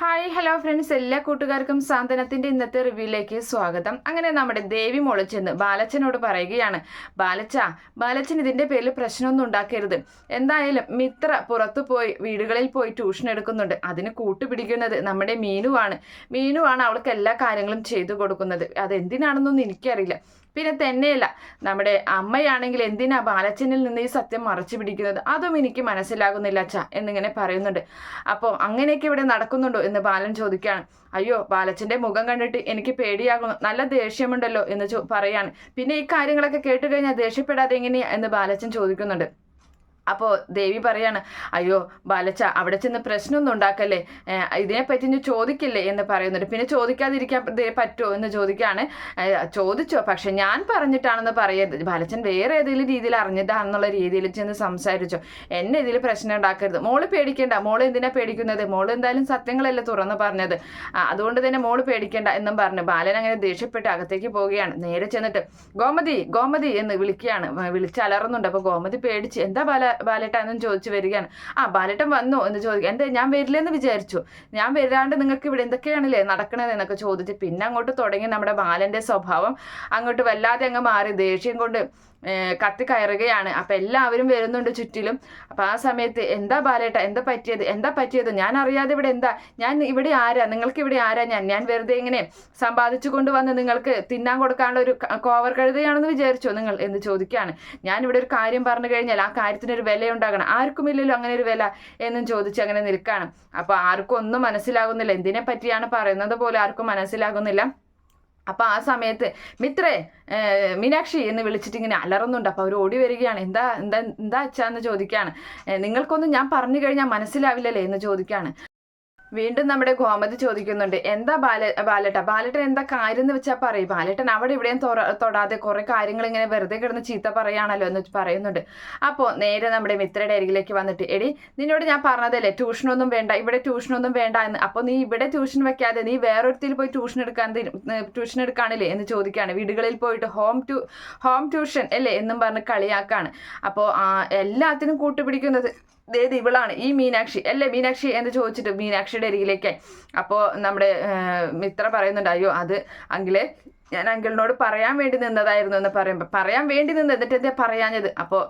Hi hello friends എല്ലാ കൂട്ടുകാർക്കും സാന്ത്വനത്തിന്റെ ഇന്നത്തെ റിവ്യൂയിലേക്ക് സ്വാഗതം. അങ്ങനെ നമ്മുടെ ദേവി മുളച്ചെന്ന് ബാലച്ചനോട് പറയുകയാണ്. ബാലച്ച ബാലച്ചൻ ഇതിന്റെ പേരിൽ പ്രശ്നമൊന്നും ഉണ്ടാക്കരുത്. എന്തായാലും മിത്ര പുറത്തു പോയി വീടുകളിൽ പോയി ട്യൂഷൻ എടുക്കുന്നുണ്ട്. അതിന് കൂട്ടുപിടിക്കുന്നത് നമ്മുടെ മീനുവാണ്. മീനുവാണ് അവൾക്ക് എല്ലാ കാര്യങ്ങളും ചെയ്തു കൊടുക്കുന്നത്. അതെന്തിനാണെന്നൊന്നും എനിക്കറിയില്ല. പിന്നെ തന്നെയല്ല നമ്മുടെ അമ്മയാണെങ്കിൽ എന്തിനാ ബാലച്ചനിൽ നിന്ന് ഈ സത്യം മറച്ചു പിടിക്കുന്നത്? അതും എനിക്ക് മനസ്സിലാകുന്നില്ല അച്ഛ എന്നിങ്ങനെ പറയുന്നുണ്ട്. അപ്പോൾ അങ്ങനെയൊക്കെ ഇവിടെ നടക്കുന്നുണ്ടോ എന്ന് ബാലൻ ചോദിക്കുകയാണ്. അയ്യോ ബാലച്ചന്റെ മുഖം കണ്ടിട്ട് എനിക്ക് പേടിയാകുന്നു. നല്ല ദേഷ്യമുണ്ടല്ലോ എന്ന് പറയാണ്. പിന്നെ ഈ കാര്യങ്ങളൊക്കെ കേട്ട് കഴിഞ്ഞാൽ ദേഷ്യപ്പെടാതെ എങ്ങനെയാ എന്ന് ബാലച്ചൻ ചോദിക്കുന്നുണ്ട്. അപ്പോൾ ദേവി പറയാണ് അയ്യോ ബാലച്ച അവിടെ ചെന്ന് പ്രശ്നമൊന്നും ഉണ്ടാക്കല്ലേ? ഇതിനെപ്പറ്റി ഇനി ചോദിക്കില്ലേ? എന്ന് പറയുന്നുണ്ട്. പിന്നെ ചോദിക്കാതിരിക്കാൻ പറ്റുമോ എന്ന് ചോദിക്കുകയാണ്. ചോദിച്ചോ പക്ഷെ ഞാൻ പറഞ്ഞിട്ടാണെന്ന് പറയരുത്. ബാലച്ചൻ വേറെ ഏതെങ്കിലും രീതിയിൽ അറിഞ്ഞിട്ടാണെന്നുള്ള രീതിയിൽ ചെന്ന് സംസാരിച്ചോ. എന്നെ ഇതിൽ പ്രശ്നം ഉണ്ടാക്കരുത്. മോൾ പേടിക്കേണ്ട. മോൾ എന്തിനാ പേടിക്കുന്നത്? മോൾ എന്തായാലും സത്യങ്ങളല്ലേ തുറന്ന് പറഞ്ഞത്. അതുകൊണ്ട് തന്നെ മോൾ പേടിക്കേണ്ട എന്നും പറഞ്ഞു ബാലൻ അങ്ങനെ ദേഷ്യപ്പെട്ട് അകത്തേക്ക് പോവുകയാണ്. നേരെ ചെന്നിട്ട് ഗോമതി ഗോമതി എന്ന് വിളിക്കുകയാണ്. വിളിച്ചലറുന്നുണ്ട് അപ്പോൾ ഗോമതി പേടിച്ച് എന്താ ബാല ബാലേട്ട എന്നും ചോദിച്ചു വരികയാണ്. ആ ബാലേട്ടൻ വന്നു എന്ന് ചോദിക്കുക എന്താ ഞാൻ വരില്ലെന്ന് വിചാരിച്ചു. ഞാൻ വരാണ്ട് നിങ്ങൾക്ക് ഇവിടെ എന്തൊക്കെയാണല്ലേ നടക്കണത് എന്നൊക്കെ ചോദിച്ച് പിന്നെ അങ്ങോട്ട് തുടങ്ങി നമ്മുടെ ബാലന്റെ സ്വഭാവം അങ്ങോട്ട് വല്ലാതെ അങ്ങ് മാറി. ദേഷ്യം കൊണ്ട് കത്തി കയറുകയാണ്. അപ്പം എല്ലാവരും വരുന്നുണ്ട് ചുറ്റിലും. അപ്പം ആ സമയത്ത് എന്താ ബാലേട്ട എന്താ പറ്റിയത് എന്താ പറ്റിയത്? ഞാൻ അറിയാതെ ഇവിടെ എന്താ? ഞാൻ ഇവിടെ ആരാ? നിങ്ങൾക്ക് ഇവിടെ ആരാ ഞാൻ? ഞാൻ വെറുതെ ഇങ്ങനെ സമ്പാദിച്ചു കൊണ്ടുവന്ന് നിങ്ങൾക്ക് തിന്നാൻ കൊടുക്കാനുള്ള ഒരു കോവർ കഴുതയാണെന്ന് വിചാരിച്ചോ നിങ്ങൾ എന്ന് ചോദിക്കുകയാണ് ഞാൻ ഇവിടെ ഒരു കാര്യം പറഞ്ഞു കഴിഞ്ഞാൽ ആ കാര്യത്തിനൊരു വില ഉണ്ടാകണം. ആർക്കുമില്ലല്ലോ അങ്ങനെ ഒരു വില എന്നും ചോദിച്ച് അങ്ങനെ നിൽക്കുകയാണ് അപ്പോൾ ആർക്കും ഒന്നും മനസ്സിലാകുന്നില്ല. എന്തിനെ പറ്റിയാണ് പറയുന്നത് പോലെ ആർക്കും മനസ്സിലാകുന്നില്ല. അപ്പൊ ആ സമയത്ത് മിത്രേ മീനാക്ഷി എന്ന് വിളിച്ചിട്ട് ഇങ്ങനെ അലറുന്നുണ്ട്. അപ്പോൾ അവർ ഓടി വരികയാണ്. എന്താ എന്താ എന്താ അച്ഛാന്ന് ചോദിക്കുകയാണ്. ഏഹ് നിങ്ങൾക്കൊന്നും ഞാൻ പറഞ്ഞു കഴിഞ്ഞാൽ മനസ്സിലാവില്ലല്ലേ? എന്ന് ചോദിക്കുകയാണ്. വീണ്ടും നമ്മുടെ ഗോമതി ചോദിക്കുന്നുണ്ട് എന്താ ബാല ബാലട്ട? ബാലട്ടൻ എന്താ കാര്യം എന്ന് വെച്ചാൽ പറയും. ബാലട്ടൻ അവിടെ ഇവിടെയും തൊടാതെ കുറെ കാര്യങ്ങൾ ഇങ്ങനെ വെറുതെ കിടന്ന് ചീത്ത പറയാണല്ലോ എന്ന് പറയുന്നുണ്ട്. അപ്പോൾ നേരെ നമ്മുടെ മിത്രയുടെ അരികിലേക്ക് വന്നിട്ട് എടി നിന്നോട് ഞാൻ പറഞ്ഞതല്ലേ ട്യൂഷനൊന്നും വേണ്ട ഇവിടെ ട്യൂഷനൊന്നും വേണ്ട എന്ന്. അപ്പോൾ നീ ഇവിടെ ട്യൂഷൻ വെക്കാതെ നീ വേറൊരുത്തിൽ പോയി ട്യൂഷൻ എടുക്കാൻ ട്യൂഷൻ എടുക്കാണില്ലേ എന്ന് ചോദിക്കുകയാണ് വീടുകളിൽ പോയിട്ട് ഹോം ട്യൂ ഹോം ട്യൂഷൻ അല്ലേ എന്നും പറഞ്ഞ് കളിയാക്കാണ്. അപ്പോൾ എല്ലാത്തിനും കൂട്ടുപിടിക്കുന്നത് ദേത് ഇവളാണ്. ഈ മീനാക്ഷി. അല്ലേ മീനാക്ഷി? എന്ന് ചോദിച്ചിട്ട് മീനാക്ഷിയുടെ അരികിലേക്ക്. അപ്പോൾ നമ്മുടെ മിത്ര പറയുന്നുണ്ട് അയ്യോ അത് അങ്കിളെ ഞാൻ അങ്കിളിനോട് പറയാൻ വേണ്ടി നിന്നതായിരുന്നു എന്ന് പറയുമ്പോൾ പറയാൻ വേണ്ടി നിന്ന് എന്നിട്ട് എന്താ പറയാഞ്ഞത്? അപ്പോൾ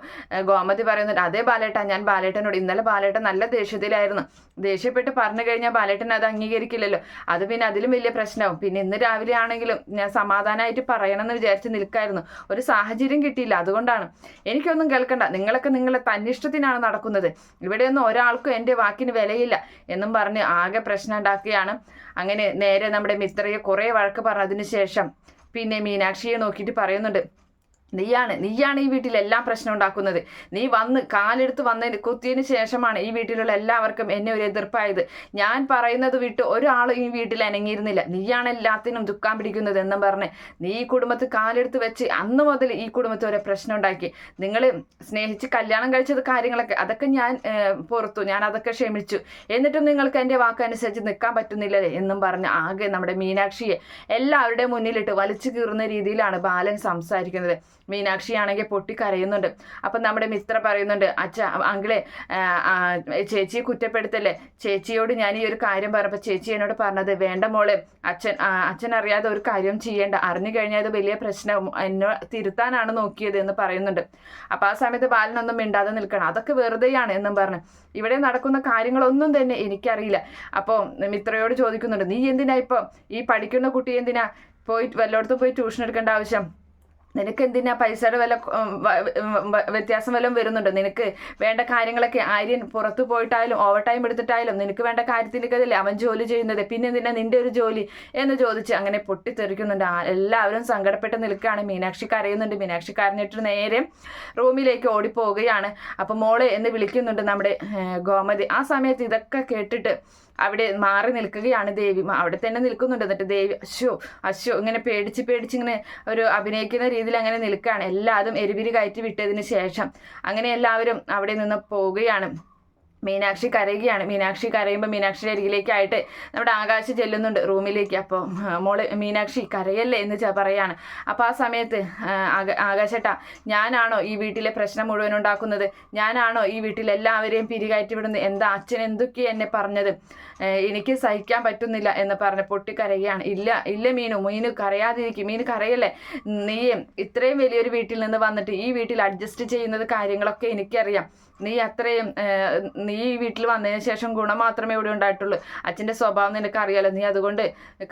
ഗോമതി പറയുന്നുണ്ട് അതേ ബാലേട്ട ഞാൻ ബാലേട്ടനോട് ഇന്നലെ ബാലേട്ടൻ നല്ല ദേഷ്യത്തിലായിരുന്നു. ദേഷ്യപ്പെട്ട് പറഞ്ഞു കഴിഞ്ഞാൽ ബാലേട്ടൻ അത് അംഗീകരിക്കില്ലല്ലോ. അത് പിന്നെ അതിലും വലിയ പ്രശ്നമാവും. പിന്നെ ഇന്ന് രാവിലെ ആണെങ്കിലും ഞാൻ സമാധാനമായിട്ട് പറയണമെന്ന് വിചാരിച്ച് നിൽക്കായിരുന്നു. ഒരു സാഹചര്യം കിട്ടിയില്ല. അതുകൊണ്ടാണ്. എനിക്കൊന്നും കേൾക്കണ്ട. നിങ്ങളൊക്കെ നിങ്ങളെ തന്നിഷ്ടത്തിനാണ് നടക്കുന്നത്. ഇവിടെയൊന്നും ഒരാൾക്കും എന്റെ വാക്കിന് വിലയില്ല എന്നും പറഞ്ഞ് ആകെ പ്രശ്നം ഉണ്ടാക്കുകയാണ്. അങ്ങനെ നേരെ നമ്മുടെ മിത്രയെ കുറേ വഴക്ക് പറഞ്ഞതിന് ശേഷം പിന്നെ മീനാക്ഷിയെ നോക്കിയിട്ട് പറയുന്നുണ്ട് നീയാണ് നീയാണ് ഈ വീട്ടിൽ എല്ലാം പ്രശ്നം ഉണ്ടാക്കുന്നത്. നീ വന്ന് കാലെടുത്ത് വന്നതിന് കുത്തിയതിന് ശേഷമാണ് ഈ വീട്ടിലുള്ള എല്ലാവർക്കും എന്നെ ഒരു എതിർപ്പായത്. ഞാൻ പറയുന്നത് വിട്ട് ഒരാളും ഈ വീട്ടിൽ അനങ്ങിയിരുന്നില്ല. നീയാണ് എല്ലാത്തിനും ദുഃഖം പിടിക്കുന്നത് എന്നും പറഞ്ഞ് നീ ഈ കുടുംബത്ത് കാലെടുത്ത് വെച്ച് അന്ന് മുതൽ ഈ കുടുംബത്തിൽ ഒരു പ്രശ്നം ഉണ്ടാക്കി. നിങ്ങൾ സ്നേഹിച്ച് കല്യാണം കഴിച്ചത് കാര്യങ്ങളൊക്കെ അതൊക്കെ ഞാൻ പുറത്തു. ഞാൻ അതൊക്കെ ക്ഷമിച്ചു. എന്നിട്ടും നിങ്ങൾക്ക് എന്റെ വാക്കനുസരിച്ച് നിൽക്കാൻ പറ്റുന്നില്ലല്ലേ എന്നും പറഞ്ഞ് ആകെ നമ്മുടെ മീനാക്ഷിയെ എല്ലാവരുടെയും മുന്നിലിട്ട് വലിച്ചു കീറുന്ന രീതിയിലാണ് ബാലൻ സംസാരിക്കുന്നത്. മീനാക്ഷി ആണെങ്കിൽ പൊട്ടി കരയുന്നുണ്ട് അപ്പം നമ്മുടെ മിത്ര പറയുന്നുണ്ട് അച്ഛ അങ്കിളെ ചേച്ചിയെ കുറ്റപ്പെടുത്തല്ലേ? ചേച്ചിയോട് ഞാൻ ഈ ഒരു കാര്യം പറഞ്ഞപ്പോൾ ചേച്ചി എന്നോട് പറഞ്ഞത് വേണ്ട മോളെ അച്ഛൻ അച്ഛൻ അറിയാതെ ഒരു കാര്യം ചെയ്യേണ്ട. അറിഞ്ഞു കഴിഞ്ഞാൽ വലിയ പ്രശ്നം. എന്നെ തിരുത്താനാണ് നോക്കിയത് എന്ന് പറയുന്നുണ്ട്. അപ്പം ആ സമയത്ത് ബാലനൊന്നും മിണ്ടാതെ നിൽക്കണം. അതൊക്കെ വെറുതെയാണ് എന്നും പറഞ്ഞ്. ഇവിടെ നടക്കുന്ന കാര്യങ്ങളൊന്നും തന്നെ എനിക്കറിയില്ല. അപ്പോൾ മിത്രയോട് ചോദിക്കുന്നുണ്ട് നീ എന്തിനാ ഇപ്പം? ഈ പഠിക്കുന്ന കുട്ടി എന്തിനാ? പോയി വല്ലയിടത്തും പോയി ട്യൂഷൻ എടുക്കേണ്ട ആവശ്യം. നിനക്ക് എന്തിനാ പൈസയുടെ വില വ്യത്യാസം വല്ലതും വരുന്നുണ്ടോ? നിനക്ക് വേണ്ട കാര്യങ്ങളൊക്കെ ആര്യൻ പുറത്തു പോയിട്ടായാലും ഓവർ ടൈം എടുത്തിട്ടായാലും നിനക്ക് വേണ്ട കാര്യത്തിനൊക്കെ അവൻ ജോലി ചെയ്യുന്നത്? പിന്നെ എന്തിനാ നിന്റെ ഒരു ജോലി? എന്ന് ചോദിച്ച് അങ്ങനെ പൊട്ടിത്തെറിക്കുന്നുണ്ട് എല്ലാവരും സങ്കടപ്പെട്ട് നിൽക്കുകയാണ്. മീനാക്ഷി കരയുന്നുണ്ട്. മീനാക്ഷി കരഞ്ഞിട്ട് നേരെ റൂമിലേക്ക് ഓടിപ്പോവുകയാണ്. അപ്പം മോളെ എന്ന് വിളിക്കുന്നുണ്ട് നമ്മുടെ ഗോമതി. ആ സമയത്ത് ഇതൊക്കെ കേട്ടിട്ട് അവിടെ മാറി നിൽക്കുകയാണ് ദേവി. അവിടെ തന്നെ നിൽക്കുന്നുണ്ട്. എന്നിട്ട് ദേവി അശോ അശോ ഇങ്ങനെ പേടിച്ച് പേടിച്ച് ഇങ്ങനെ ഒരു അഭിനയിക്കുന്ന രീതിയിൽ അങ്ങനെ നിൽക്കുകയാണ്. എല്ലാതും എരിപിരി കയറ്റി വിട്ടതിന് ശേഷം. അങ്ങനെ എല്ലാവരും അവിടെ നിന്ന് പോവുകയാണ്. മീനാക്ഷി കരയുകയാണ്. മീനാക്ഷി കരയുമ്പോൾ മീനാക്ഷിയുടെ അരികിലേക്കായിട്ട് നമ്മുടെ ആകാശ് ചെല്ലുന്നുണ്ട് റൂമിലേക്ക്. അപ്പോൾ മോൾ മീനാക്ഷി കരയല്ലേ? എന്ന് പറയാണ്. അപ്പോൾ ആ സമയത്ത് ആകാശേട്ടാ ഞാനാണോ ഈ വീട്ടിലെ പ്രശ്നം മുഴുവൻ ഉണ്ടാക്കുന്നത്? ഞാനാണോ ഈ വീട്ടിൽ എല്ലാവരെയും പിരികയറ്റി വിടുന്നത് എന്താ അച്ഛൻ എന്തൊക്കെ എന്നെ പറഞ്ഞത്? എനിക്ക് സഹിക്കാൻ പറ്റുന്നില്ല എന്ന് പറഞ്ഞ് പൊട്ടിക്കരയുകയാണ് ഇല്ല ഇല്ല മീനു മീനു കരയാതിരിക്കും. മീനു കരയല്ലേ? നീയും ഇത്രയും വലിയൊരു വീട്ടിൽ നിന്ന് വന്നിട്ട് ഈ വീട്ടിൽ അഡ്ജസ്റ്റ് ചെയ്യുന്നത് കാര്യങ്ങളൊക്കെ എനിക്കറിയാം. നീ അത്രയും നീ വീട്ടിൽ വന്നതിന് ശേഷം ഗുണം മാത്രമേ ഇവിടെ ഉണ്ടായിട്ടുള്ളൂ. അച്ഛന്റെ സ്വഭാവം നിനക്ക് അറിയാലോ നീ അതുകൊണ്ട്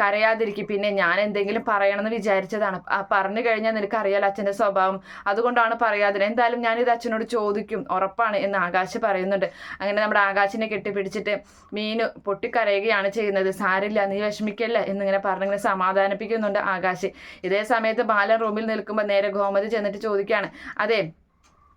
കരയാതിരിക്കും. പിന്നെ ഞാൻ എന്തെങ്കിലും പറയണമെന്ന് വിചാരിച്ചതാണ്. പറഞ്ഞു കഴിഞ്ഞാൽ നിനക്ക് അറിയാലോ അച്ഛന്റെ സ്വഭാവം? അതുകൊണ്ടാണ് പറയാതിന് എന്തായാലും ഞാനിത് അച്ഛനോട് ചോദിക്കും. ഉറപ്പാണ് എന്ന് ആകാശ് പറയുന്നുണ്ട്. അങ്ങനെ നമ്മുടെ ആകാശിനെ കെട്ടിപ്പിടിച്ചിട്ട് മീനു പൊട്ടിക്കരയുകയാണ് ചെയ്യുന്നത്. സാരില്ല നീ വിഷമിക്കല്ല? എന്നിങ്ങനെ പറഞ്ഞിങ്ങനെ സമാധാനിപ്പിക്കുന്നുണ്ട് ആകാശ്. ഇതേ സമയത്ത് ബാലൻ റൂമിൽ നിൽക്കുമ്പോൾ നേരെ ഗോമതി ചെന്നിട്ട് ചോദിക്കുകയാണ്. അതെ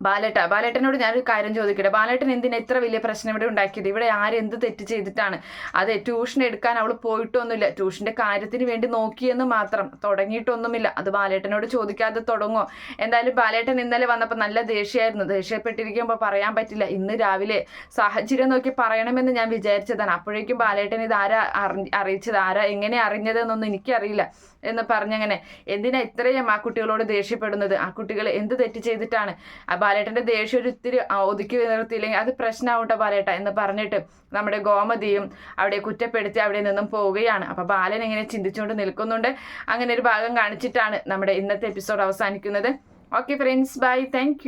ബാലേട്ട ബാലേട്ടനോട് ഞാനൊരു കാര്യം ചോദിക്കട്ടെ? ബാലേട്ടൻ എന്തിനാ ഇത്ര വലിയ പ്രശ്നം ഇവിടെ ഉണ്ടാക്കിയത്? ഇവിടെ ആരെന്ത് തെറ്റ് ചെയ്തിട്ടാണ്? അതെ ട്യൂഷൻ എടുക്കാൻ അവൾ പോയിട്ടൊന്നുമില്ല. ട്യൂഷന്റെ കാര്യത്തിന് വേണ്ടി നോക്കിയെന്ന് മാത്രം. തുടങ്ങിയിട്ടൊന്നുമില്ല. അത് ബാലേട്ടനോട് ചോദിക്കാതെ തുടങ്ങോ. എന്തായാലും ബാലേട്ടൻ ഇന്നലെ വന്നപ്പോൾ നല്ല ദേഷ്യമായിരുന്നു. ദേഷ്യപ്പെട്ടിരിക്കുമ്പോൾ പറയാൻ പറ്റില്ല. ഇന്ന് രാവിലെ സാഹചര്യം നോക്കി പറയണമെന്ന് ഞാൻ വിചാരിച്ചതാണ്. അപ്പോഴേക്കും ബാലേട്ടൻ ഇത് ആരാ അറി അറിയിച്ചത്? ആരാ എങ്ങനെ അറിഞ്ഞതെന്നൊന്നും എനിക്കറിയില്ല എന്ന് പറഞ്ഞങ്ങനെ എന്തിനാ ഇത്രയും ആ കുട്ടികളോട് ദേഷ്യപ്പെടുന്നത്? ആ കുട്ടികൾ എന്ത് തെറ്റ് ചെയ്തിട്ടാണ്? ആ ബാലേട്ടന്റെ ദേഷ്യം ഒരു ഇത്തിരി ഒതുക്കി നിർത്തിയില്ലെങ്കിൽ അത് പ്രശ്നമാവട്ടെ ബാലേട്ട എന്ന് പറഞ്ഞിട്ട് നമ്മുടെ ഗോമതിയും അവിടെ കുറ്റപ്പെടുത്തി അവിടെ നിന്നും പോവുകയാണ്. അപ്പോൾ ബാലൻ ഇങ്ങനെ ചിന്തിച്ചുകൊണ്ട് നിൽക്കുന്നുണ്ട്. അങ്ങനെ ഒരു ഭാഗം കാണിച്ചിട്ടാണ് നമ്മുടെ ഇന്നത്തെ എപ്പിസോഡ് അവസാനിക്കുന്നത്. Okay friends bye thank